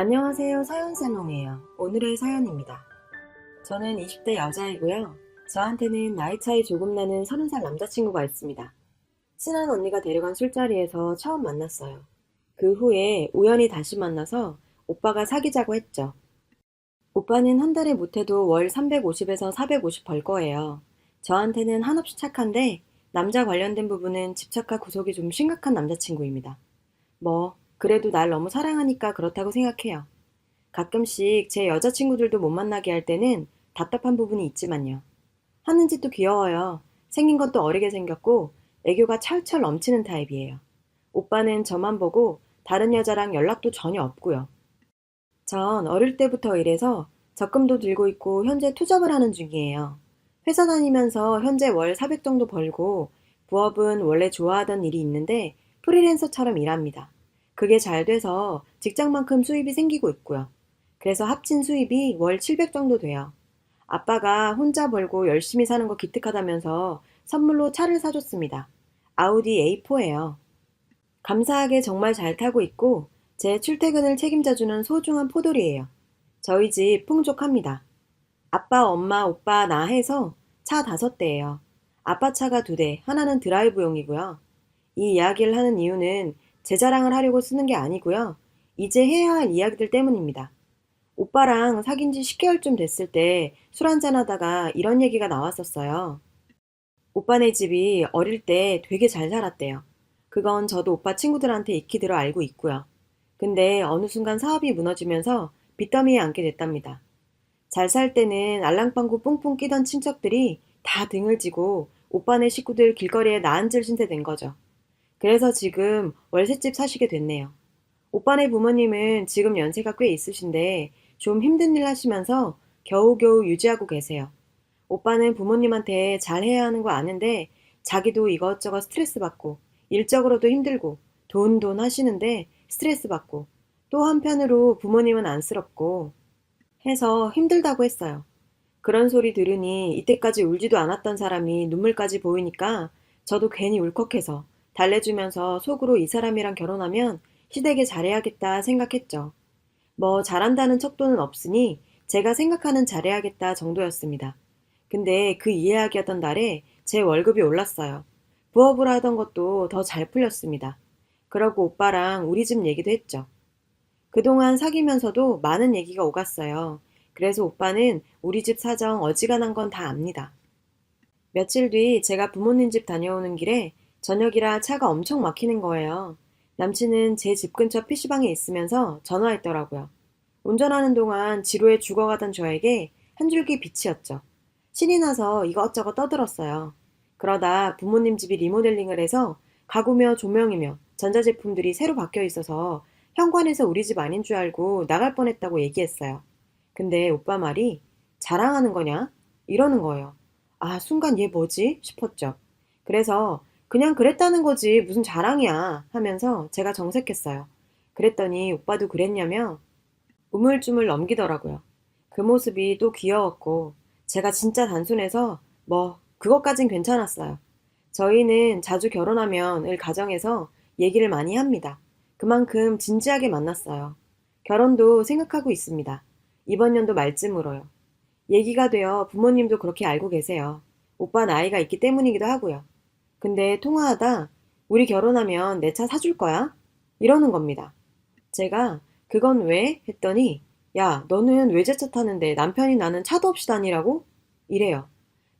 안녕하세요. 사연살롱이에요. 오늘의 사연입니다. 저는 20대 여자이고요. 저한테는 나이 차이 조금 나는 30살 남자친구가 있습니다. 친한 언니가 데려간 술자리에서 처음 만났어요. 그 후에 우연히 다시 만나서 오빠가 사귀자고 했죠. 오빠는 한 달에 못해도 월 350에서 450 벌 거예요. 저한테는 한없이 착한데 남자 관련된 부분은 집착과 구속이 좀 심각한 남자친구입니다. 뭐 그래도 날 너무 사랑하니까 그렇다고 생각해요. 가끔씩 제 여자친구들도 못 만나게 할 때는 답답한 부분이 있지만요. 하는 짓도 귀여워요. 생긴 것도 어리게 생겼고 애교가 철철 넘치는 타입이에요. 오빠는 저만 보고 다른 여자랑 연락도 전혀 없고요. 전 어릴 때부터 일해서 적금도 들고 있고 현재 투잡을 하는 중이에요. 회사 다니면서 현재 월 400 정도 벌고 부업은 원래 좋아하던 일이 있는데 프리랜서처럼 일합니다. 그게 잘 돼서 직장만큼 수입이 생기고 있고요. 그래서 합친 수입이 월 700 정도 돼요. 아빠가 혼자 벌고 열심히 사는 거 기특하다면서 선물로 차를 사줬습니다. 아우디 A4예요. 감사하게 정말 잘 타고 있고 제 출퇴근을 책임져주는 소중한 포돌이에요. 저희 집 풍족합니다. 아빠, 엄마, 오빠, 나 해서 차 다섯 대예요. 아빠 차가 두 대, 하나는 드라이브용이고요. 이 이야기를 하는 이유는 제 자랑을 하려고 쓰는 게 아니고요. 이제 해야 할 이야기들 때문입니다. 오빠랑 사귄 지 10개월쯤 됐을 때 술 한잔 하다가 이런 얘기가 나왔었어요. 오빠네 집이 어릴 때 되게 잘 살았대요. 그건 저도 오빠 친구들한테 익히 들어 알고 있고요. 근데 어느 순간 사업이 무너지면서 빚더미에 앉게 됐답니다. 잘 살 때는 알랑방구 뿡뿡 끼던 친척들이 다 등을 지고 오빠네 식구들 길거리에 나앉을 신세 된 거죠. 그래서 지금 월세집 사시게 됐네요. 오빠네 부모님은 지금 연세가 꽤 있으신데 좀 힘든 일 하시면서 겨우겨우 유지하고 계세요. 오빠는 부모님한테 잘해야 하는 거 아는데 자기도 이것저것 스트레스 받고 일적으로도 힘들고 돈돈 하시는데 스트레스 받고 또 한편으로 부모님은 안쓰럽고 해서 힘들다고 했어요. 그런 소리 들으니 이때까지 울지도 않았던 사람이 눈물까지 보이니까 저도 괜히 울컥해서 달래주면서 속으로 이 사람이랑 결혼하면 시댁에 잘해야겠다 생각했죠. 뭐 잘한다는 척도는 없으니 제가 생각하는 잘해야겠다 정도였습니다. 근데 그 이야기하던 날에 제 월급이 올랐어요. 부업을 하던 것도 더 잘 풀렸습니다. 그러고 오빠랑 우리 집 얘기도 했죠. 그동안 사귀면서도 많은 얘기가 오갔어요. 그래서 오빠는 우리 집 사정 어지간한 건 다 압니다. 며칠 뒤 제가 부모님 집 다녀오는 길에 저녁이라 차가 엄청 막히는 거예요. 남친은 제 집 근처 PC방에 있으면서 전화했더라고요. 운전하는 동안 지루해 죽어가던 저에게 한 줄기 빛이었죠. 신이 나서 이것저것 떠들었어요. 그러다 부모님 집이 리모델링을 해서 가구며 조명이며 전자제품들이 새로 바뀌어 있어서 현관에서 우리 집 아닌 줄 알고 나갈 뻔했다고 얘기했어요. 근데 오빠 말이 자랑하는 거냐? 이러는 거예요. 아, 순간 얘 뭐지? 싶었죠. 그래서 그냥 그랬다는 거지 무슨 자랑이야 하면서 제가 정색했어요. 그랬더니 오빠도 그랬냐며 우물쭈물 넘기더라고요. 그 모습이 또 귀여웠고 제가 진짜 단순해서 뭐 그것까진 괜찮았어요. 저희는 자주 결혼하면을 가정해서 얘기를 많이 합니다. 그만큼 진지하게 만났어요. 결혼도 생각하고 있습니다. 이번 연도 말쯤으로요. 얘기가 되어 부모님도 그렇게 알고 계세요. 오빠 나이가 있기 때문이기도 하고요. 근데 통화하다 우리 결혼하면 내 차 사줄 거야? 이러는 겁니다. 제가 그건 왜? 했더니 야 너는 외제차 타는데 남편이 나는 차도 없이 다니라고? 이래요.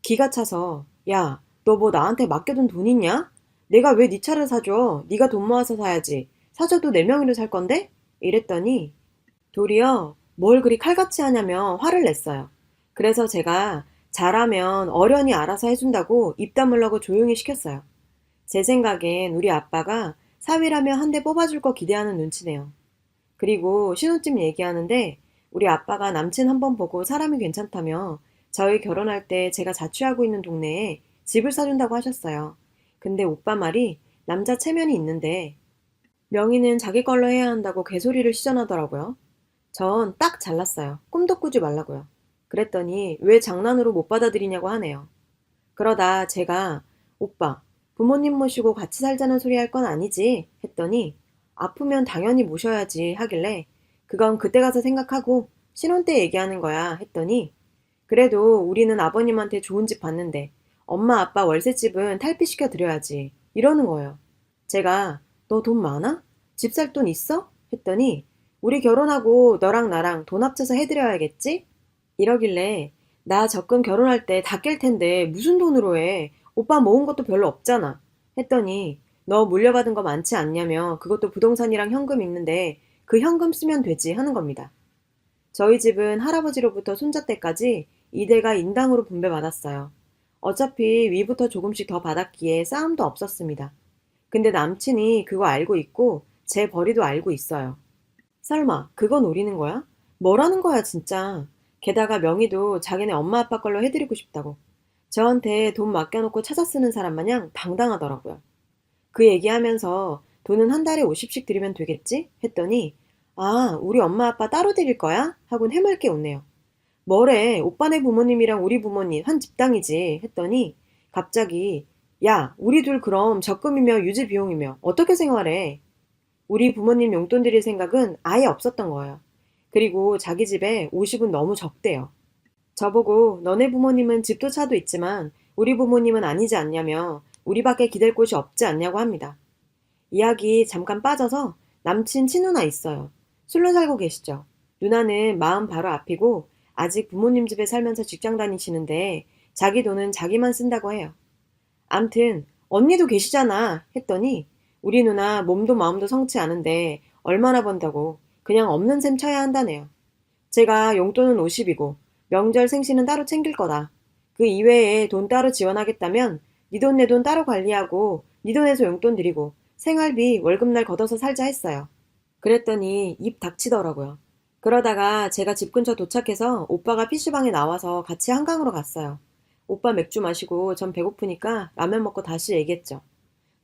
기가 차서 야 너 뭐 나한테 맡겨둔 돈 있냐? 내가 왜 네 차를 사줘? 네가 돈 모아서 사야지. 사줘도 네 명이로 살 건데? 이랬더니 도리어 뭘 그리 칼같이 하냐며 화를 냈어요. 그래서 제가 잘하면 어련히 알아서 해준다고 입 다물라고 조용히 시켰어요. 제 생각엔 우리 아빠가 사위라면 한 대 뽑아줄 거 기대하는 눈치네요. 그리고 신혼집 얘기하는데 우리 아빠가 남친 한 번 보고 사람이 괜찮다며 저희 결혼할 때 제가 자취하고 있는 동네에 집을 사준다고 하셨어요. 근데 오빠 말이 남자 체면이 있는데 명의는 자기 걸로 해야 한다고 개소리를 시전하더라고요. 전 딱 잘랐어요. 꿈도 꾸지 말라고요. 그랬더니 왜 장난으로 못 받아들이냐고 하네요. 그러다 제가 오빠 부모님 모시고 같이 살자는 소리 할 건 아니지 했더니 아프면 당연히 모셔야지 하길래 그건 그때 가서 생각하고 신혼 때 얘기하는 거야 했더니 그래도 우리는 아버님한테 좋은 집 봤는데 엄마 아빠 월세집은 탈피시켜 드려야지 이러는 거예요. 제가 너 돈 많아? 집 살 돈 있어? 했더니 우리 결혼하고 너랑 나랑 돈 합쳐서 해드려야겠지? 이러길래 나 적금 결혼할 때 다 깰 텐데 무슨 돈으로 해? 오빠 모은 것도 별로 없잖아. 했더니 너 물려받은 거 많지 않냐며 그것도 부동산이랑 현금 있는데 그 현금 쓰면 되지 하는 겁니다. 저희 집은 할아버지로부터 손자 때까지 이대가 인당으로 분배받았어요. 어차피 위부터 조금씩 더 받았기에 싸움도 없었습니다. 근데 남친이 그거 알고 있고 제 벌이도 알고 있어요. 설마 그거 노리는 거야? 뭐라는 거야 진짜. 게다가 명의도 자기네 엄마 아빠 걸로 해드리고 싶다고. 저한테 돈 맡겨놓고 찾아 쓰는 사람 마냥 당당하더라고요. 그 얘기하면서 돈은 한 달에 50씩 드리면 되겠지? 했더니 아, 우리 엄마 아빠 따로 드릴 거야? 하곤 해맑게 웃네요. 뭐래, 오빠네 부모님이랑 우리 부모님 한 집당이지 했더니 갑자기 야, 우리 둘 그럼 적금이며 유지 비용이며 어떻게 생활해? 우리 부모님 용돈 드릴 생각은 아예 없었던 거예요. 그리고 자기 집에 50은 너무 적대요. 저보고 너네 부모님은 집도 차도 있지만 우리 부모님은 아니지 않냐며 우리밖에 기댈 곳이 없지 않냐고 합니다. 이야기 잠깐 빠져서 남친 친누나 있어요. 술로 살고 계시죠. 누나는 마음 바로 앞이고 아직 부모님 집에 살면서 직장 다니시는데 자기 돈은 자기만 쓴다고 해요. 암튼 언니도 계시잖아 했더니 우리 누나 몸도 마음도 성치 않은데 얼마나 번다고 그냥 없는 셈 쳐야 한다네요. 제가 용돈은 50이고 명절 생신은 따로 챙길 거다. 그 이외에 돈 따로 지원하겠다면 네 돈 내 돈 따로 관리하고 네 돈에서 용돈 드리고 생활비 월급날 걷어서 살자 했어요. 그랬더니 입 닥치더라고요. 그러다가 제가 집 근처 도착해서 오빠가 PC방에 나와서 같이 한강으로 갔어요. 오빠 맥주 마시고 전 배고프니까 라면 먹고 다시 얘기했죠.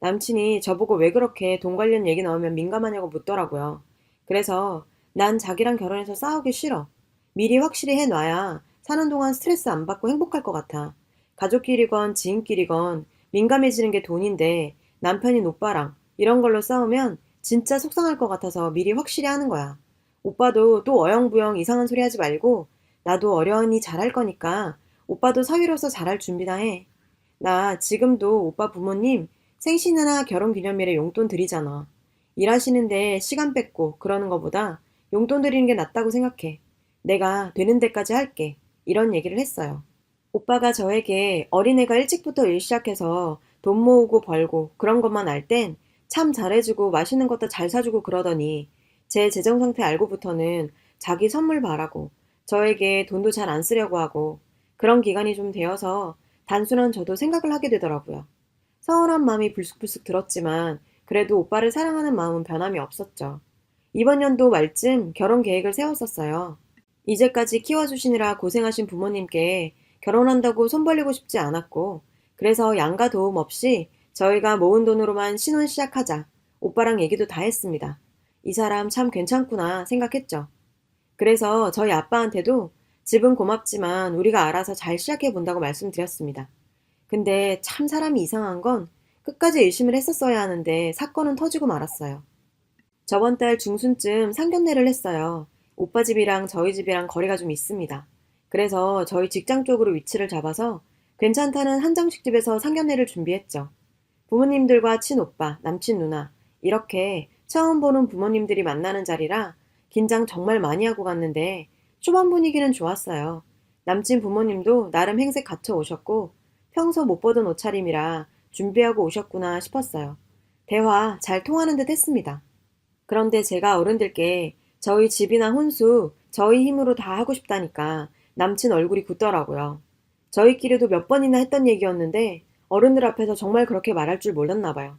남친이 저보고 왜 그렇게 돈 관련 얘기 나오면 민감하냐고 묻더라고요. 그래서 난 자기랑 결혼해서 싸우기 싫어. 미리 확실히 해놔야 사는 동안 스트레스 안 받고 행복할 것 같아. 가족끼리건 지인끼리건 민감해지는 게 돈인데 남편인 오빠랑 이런 걸로 싸우면 진짜 속상할 것 같아서 미리 확실히 하는 거야. 오빠도 또 어영부영 이상한 소리 하지 말고 나도 어려우니 잘할 거니까 오빠도 사위로서 잘할 준비나 해. 나 지금도 오빠 부모님 생신이나 결혼기념일에 용돈 드리잖아. 일하시는데 시간 뺏고 그러는 것보다 용돈 드리는 게 낫다고 생각해. 내가 되는 데까지 할게. 이런 얘기를 했어요. 오빠가 저에게 어린애가 일찍부터 일 시작해서 돈 모으고 벌고 그런 것만 알 땐 참 잘해주고 맛있는 것도 잘 사주고 그러더니 제 재정 상태 알고부터는 자기 선물 바라고 저에게 돈도 잘 안 쓰려고 하고 그런 기간이 좀 되어서 단순한 저도 생각을 하게 되더라고요. 서운한 마음이 불쑥불쑥 들었지만 그래도 오빠를 사랑하는 마음은 변함이 없었죠. 이번 연도 말쯤 결혼 계획을 세웠었어요. 이제까지 키워주시느라 고생하신 부모님께 결혼한다고 손 벌리고 싶지 않았고, 그래서 양가 도움 없이 저희가 모은 돈으로만 신혼 시작하자. 오빠랑 얘기도 다 했습니다. 이 사람 참 괜찮구나 생각했죠. 그래서 저희 아빠한테도 집은 고맙지만 우리가 알아서 잘 시작해 본다고 말씀드렸습니다. 근데 참 사람이 이상한 건 끝까지 의심을 했었어야 하는데 사건은 터지고 말았어요. 저번 달 중순쯤 상견례를 했어요. 오빠 집이랑 저희 집이랑 거리가 좀 있습니다. 그래서 저희 직장 쪽으로 위치를 잡아서 괜찮다는 한정식 집에서 상견례를 준비했죠. 부모님들과 친오빠, 남친 누나, 이렇게 처음 보는 부모님들이 만나는 자리라 긴장 정말 많이 하고 갔는데 초반 분위기는 좋았어요. 남친 부모님도 나름 행색 갖춰 오셨고 평소 못 보던 옷차림이라 준비하고 오셨구나 싶었어요. 대화 잘 통하는 듯 했습니다. 그런데 제가 어른들께 저희 집이나 혼수 저희 힘으로 다 하고 싶다니까 남친 얼굴이 굳더라고요. 저희끼리도 몇 번이나 했던 얘기였는데 어른들 앞에서 정말 그렇게 말할 줄 몰랐나 봐요.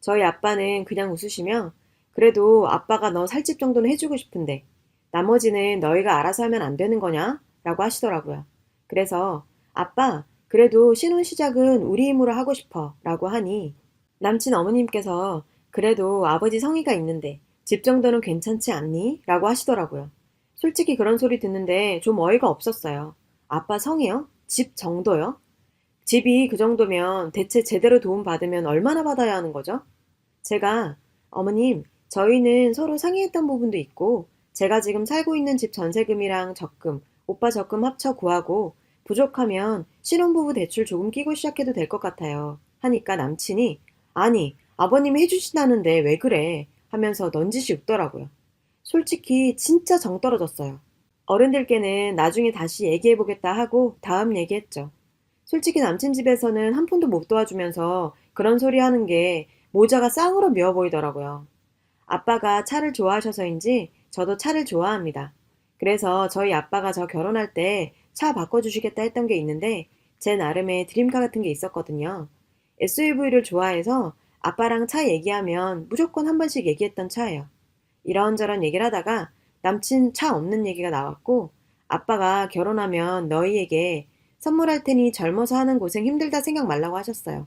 저희 아빠는 그냥 웃으시며 그래도 아빠가 너 살집 정도는 해주고 싶은데 나머지는 너희가 알아서 하면 안 되는 거냐? 라고 하시더라고요. 그래서 아빠 그래도 신혼 시작은 우리 힘으로 하고 싶어 라고 하니 남친 어머님께서 그래도 아버지 성의가 있는데 집 정도는 괜찮지 않니? 라고 하시더라고요. 솔직히 그런 소리 듣는데 좀 어이가 없었어요. 아빠 성의요? 집 정도요? 집이 그 정도면 대체 제대로 도움 받으면 얼마나 받아야 하는 거죠? 제가 어머님, 저희는 서로 상의했던 부분도 있고 제가 지금 살고 있는 집 전세금이랑 적금, 오빠 적금 합쳐 구하고 부족하면 신혼부부 대출 조금 끼고 시작해도 될 것 같아요. 하니까 남친이 아니 아버님이 해주신다는데 왜 그래 하면서 넌지시 웃더라고요. 솔직히 진짜 정 떨어졌어요. 어른들께는 나중에 다시 얘기해보겠다 하고 다음 얘기했죠. 솔직히 남친 집에서는 한 푼도 못 도와주면서 그런 소리 하는 게 모자가 쌍으로 미워 보이더라고요. 아빠가 차를 좋아하셔서인지 저도 차를 좋아합니다. 그래서 저희 아빠가 저 결혼할 때 차 바꿔주시겠다 했던 게 있는데 제 나름의 드림카 같은 게 있었거든요. SUV를 좋아해서 아빠랑 차 얘기하면 무조건 한 번씩 얘기했던 차예요. 이런저런 얘기를 하다가 남친 차 없는 얘기가 나왔고 아빠가 결혼하면 너희에게 선물할 테니 젊어서 하는 고생 힘들다 생각 말라고 하셨어요.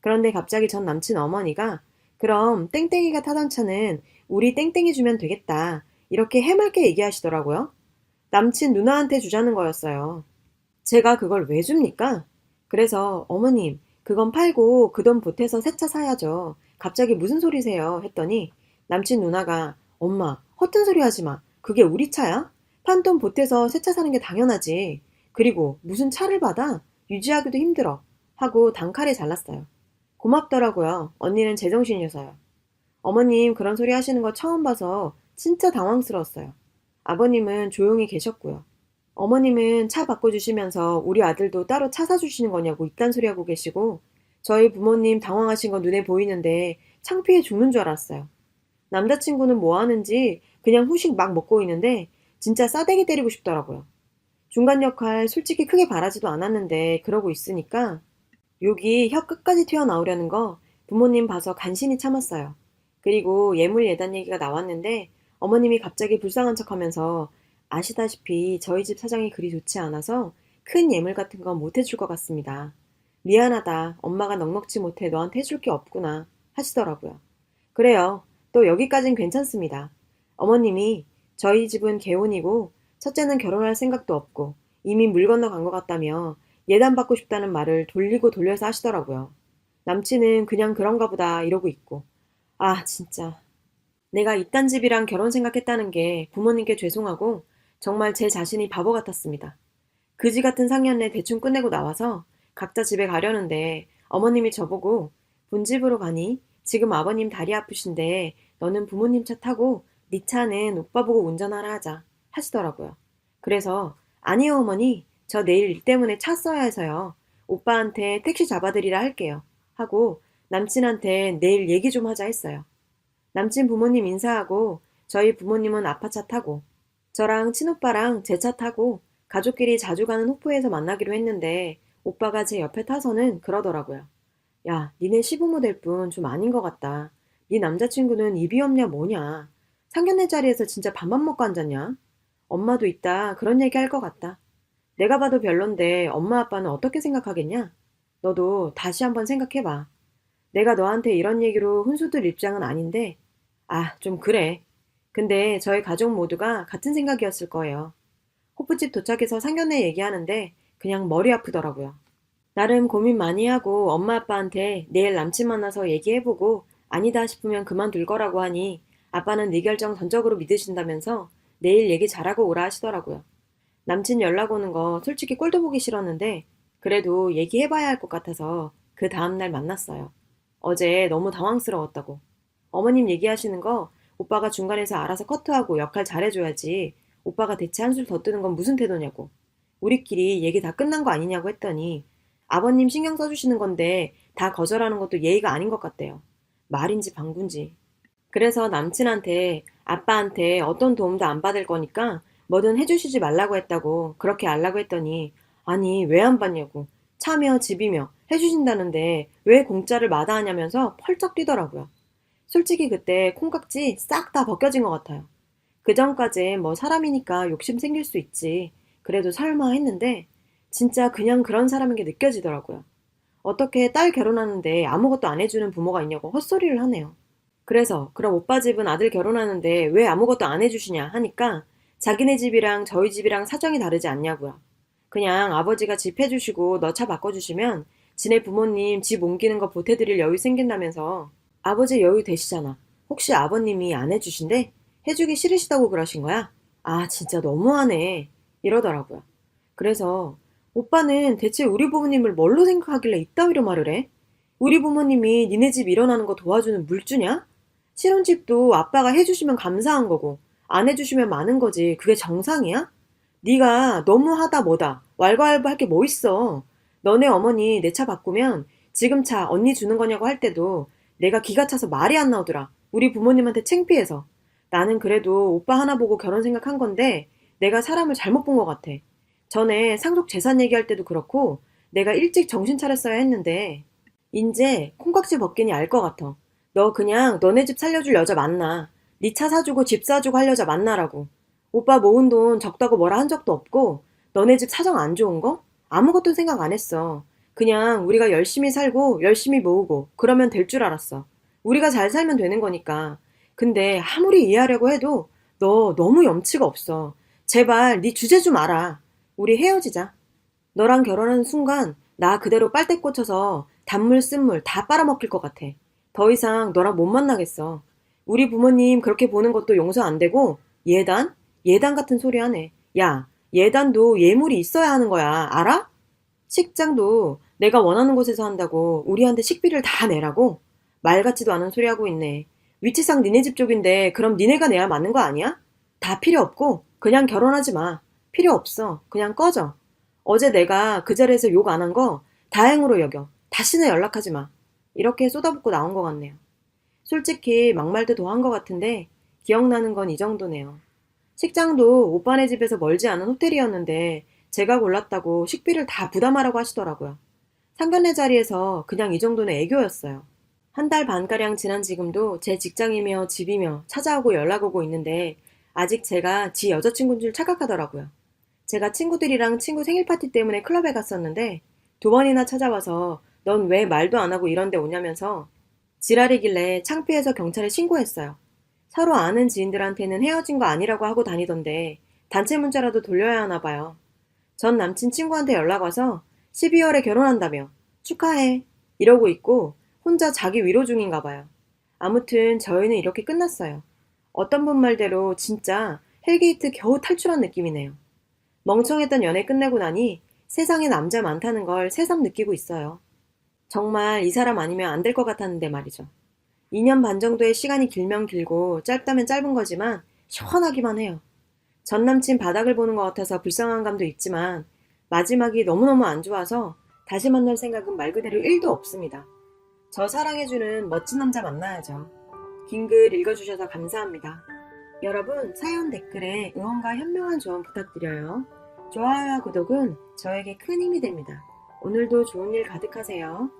그런데 갑자기 전 남친 어머니가 그럼 땡땡이가 타던 차는 우리 땡땡이 주면 되겠다. 이렇게 해맑게 얘기하시더라고요. 남친 누나한테 주자는 거였어요. 제가 그걸 왜 줍니까? 그래서 어머님, 그건 팔고 그 돈 보태서 새 차 사야죠. 갑자기 무슨 소리세요? 했더니 남친 누나가 엄마, 허튼 소리 하지 마. 그게 우리 차야? 판 돈 보태서 새 차 사는 게 당연하지. 그리고 무슨 차를 받아? 유지하기도 힘들어. 하고 단칼에 잘랐어요. 고맙더라고요. 언니는 제정신이어서요. 어머님 그런 소리 하시는 거 처음 봐서 진짜 당황스러웠어요. 아버님은 조용히 계셨고요. 어머님은 차 바꿔주시면서 우리 아들도 따로 차 사주시는 거냐고 이딴 소리 하고 계시고 저희 부모님 당황하신 거 눈에 보이는데 창피해 죽는 줄 알았어요. 남자친구는 뭐 하는지 그냥 후식 막 먹고 있는데 진짜 싸대기 때리고 싶더라고요. 중간 역할 솔직히 크게 바라지도 않았는데 그러고 있으니까 욕이 혀 끝까지 튀어나오려는 거 부모님 봐서 간신히 참았어요. 그리고 예물 예단 얘기가 나왔는데 어머님이 갑자기 불쌍한 척 하면서 아시다시피 저희 집 사정이 그리 좋지 않아서 큰 예물 같은 건 못 해줄 것 같습니다. 미안하다. 엄마가 넉넉지 못해 너한테 해줄 게 없구나. 하시더라고요. 그래요. 또 여기까진 괜찮습니다. 어머님이 저희 집은 개혼이고 첫째는 결혼할 생각도 없고 이미 물 건너 간 것 같다며 예단 받고 싶다는 말을 돌리고 돌려서 하시더라고요. 남친은 그냥 그런가 보다 이러고 있고. 아, 진짜. 내가 이딴 집이랑 결혼 생각했다는 게 부모님께 죄송하고 정말 제 자신이 바보 같았습니다. 그지 같은 상견례 대충 끝내고 나와서 각자 집에 가려는데 어머님이 저보고 본집으로 가니 지금 아버님 다리 아프신데 너는 부모님 차 타고 네 차는 오빠 보고 운전하라 하자 하시더라고요. 그래서 아니요 어머니 저 내일 일 때문에 차 써야 해서요. 오빠한테 택시 잡아드리라 할게요. 하고 남친한테 내일 얘기 좀 하자 했어요. 남친 부모님 인사하고 저희 부모님은 아파차 타고 저랑 친오빠랑 제 차 타고 가족끼리 자주 가는 호프에서 만나기로 했는데 오빠가 제 옆에 타서는 그러더라고요. 야, 니네 시부모 될뿐좀 아닌 것 같다. 네 남자친구는 입이 없냐 뭐냐. 상견례 자리에서 진짜 밥만 먹고 앉았냐? 엄마도 있다 그런 얘기 할 것 같다. 내가 봐도 별론데 엄마 아빠는 어떻게 생각하겠냐? 너도 다시 한번 생각해봐. 내가 너한테 이런 얘기로 훈수들 입장은 아닌데, 아, 좀 그래. 근데 저희 가족 모두가 같은 생각이었을 거예요. 호프집 도착해서 상견례 얘기하는데 그냥 머리 아프더라고요. 나름 고민 많이 하고 엄마 아빠한테 내일 남친 만나서 얘기해보고 아니다 싶으면 그만둘 거라고 하니 아빠는 네 결정 전적으로 믿으신다면서 내일 얘기 잘하고 오라 하시더라고요. 남친 연락 오는 거 솔직히 꼴도 보기 싫었는데 그래도 얘기해봐야 할 것 같아서 그 다음날 만났어요. 어제 너무 당황스러웠다고. 어머님 얘기하시는 거 오빠가 중간에서 알아서 커트하고 역할 잘해줘야지 오빠가 대체 한술 더 뜨는 건 무슨 태도냐고. 우리끼리 얘기 다 끝난 거 아니냐고 했더니 아버님 신경 써주시는 건데 다 거절하는 것도 예의가 아닌 것 같대요. 말인지 방군지. 그래서 남친한테 아빠한테 어떤 도움도 안 받을 거니까 뭐든 해주시지 말라고 했다고 그렇게 알라고 했더니 아니 왜 안 받냐고 차며 집이며 해주신다는데 왜 공짜를 마다하냐면서 펄쩍 뛰더라고요. 솔직히 그때 콩깍지 싹 다 벗겨진 것 같아요. 그 전까지 뭐 사람이니까 욕심 생길 수 있지. 그래도 설마 했는데 진짜 그냥 그런 사람인 게 느껴지더라고요. 어떻게 딸 결혼하는데 아무것도 안 해주는 부모가 있냐고 헛소리를 하네요. 그래서 그럼 오빠 집은 아들 결혼하는데 왜 아무것도 안 해주시냐 하니까 자기네 집이랑 저희 집이랑 사정이 다르지 않냐고요. 그냥 아버지가 집 해주시고 너 차 바꿔주시면 지네 부모님 집 옮기는 거 보태드릴 여유 생긴다면서 아버지 여유 되시잖아. 혹시 아버님이 안 해주신대? 해주기 싫으시다고 그러신 거야? 아, 진짜 너무하네. 이러더라고요. 그래서 오빠는 대체 우리 부모님을 뭘로 생각하길래 이따위로 말을 해? 우리 부모님이 니네 집 일어나는 거 도와주는 물주냐? 신혼집도 아빠가 해주시면 감사한 거고 안 해주시면 많은 거지. 그게 정상이야? 네가 너무하다 뭐다. 왈가왈부할 게 뭐 있어. 너네 어머니 내 차 바꾸면 지금 차 언니 주는 거냐고 할 때도 내가 기가 차서 말이 안 나오더라. 우리 부모님한테 창피해서. 나는 그래도 오빠 하나 보고 결혼 생각한 건데 내가 사람을 잘못 본 것 같아. 전에 상속 재산 얘기할 때도 그렇고 내가 일찍 정신 차렸어야 했는데 인제 콩깍지 벗기니 알 것 같아. 너 그냥 너네 집 살려줄 여자 만나. 네 차 사주고 집 사주고 할 여자 만나라고. 오빠 모은 돈 적다고 뭐라 한 적도 없고 너네 집 사정 안 좋은 거? 아무것도 생각 안 했어. 그냥 우리가 열심히 살고 열심히 모으고 그러면 될 줄 알았어. 우리가 잘 살면 되는 거니까. 근데 아무리 이해하려고 해도 너 너무 염치가 없어. 제발 네 주제 좀 알아. 우리 헤어지자. 너랑 결혼하는 순간 나 그대로 빨대 꽂혀서 단물 쓴물 다 빨아먹힐 것 같아. 더 이상 너랑 못 만나겠어. 우리 부모님 그렇게 보는 것도 용서 안 되고 예단? 예단 같은 소리 하네. 야, 예단도 예물이 있어야 하는 거야. 알아? 식장도 내가 원하는 곳에서 한다고 우리한테 식비를 다 내라고? 말 같지도 않은 소리 하고 있네. 위치상 니네 집 쪽인데 그럼 니네가 내야 맞는 거 아니야? 다 필요 없고 그냥 결혼하지 마. 필요 없어. 그냥 꺼져. 어제 내가 그 자리에서 욕 안 한 거 다행으로 여겨. 다시는 연락하지 마. 이렇게 쏟아붓고 나온 것 같네요. 솔직히 막말도 더한 것 같은데 기억나는 건 이 정도네요. 식장도 오빠네 집에서 멀지 않은 호텔이었는데 제가 골랐다고 식비를 다 부담하라고 하시더라고요. 상견례 자리에서 그냥 이 정도는 애교였어요. 한 달 반가량 지난 지금도 제 직장이며 집이며 찾아오고 연락 오고 있는데 아직 제가 지 여자친구인 줄 착각하더라고요. 제가 친구들이랑 친구 생일 파티 때문에 클럽에 갔었는데 두 번이나 찾아와서 넌 왜 말도 안 하고 이런 데 오냐면서 지랄이길래 창피해서 경찰에 신고했어요. 서로 아는 지인들한테는 헤어진 거 아니라고 하고 다니던데 단체 문자라도 돌려야 하나 봐요. 전 남친 친구한테 연락 와서 12월에 결혼한다며 축하해 이러고 있고 혼자 자기 위로 중인가 봐요. 아무튼 저희는 이렇게 끝났어요. 어떤 분 말대로 진짜 헬게이트 겨우 탈출한 느낌이네요. 멍청했던 연애 끝내고 나니 세상에 남자 많다는 걸 새삼 느끼고 있어요. 정말 이 사람 아니면 안 될 것 같았는데 말이죠. 2년 반 정도의 시간이 길면 길고 짧다면 짧은 거지만 시원하기만 해요. 전 남친 바닥을 보는 것 같아서 불쌍한 감도 있지만 마지막이 너무너무 안 좋아서 다시 만날 생각은 말 그대로 1도 없습니다. 저 사랑해주는 멋진 남자 만나야죠. 긴 글 읽어주셔서 감사합니다. 여러분 사연 댓글에 응원과 현명한 조언 부탁드려요. 좋아요와 구독은 저에게 큰 힘이 됩니다. 오늘도 좋은 일 가득하세요.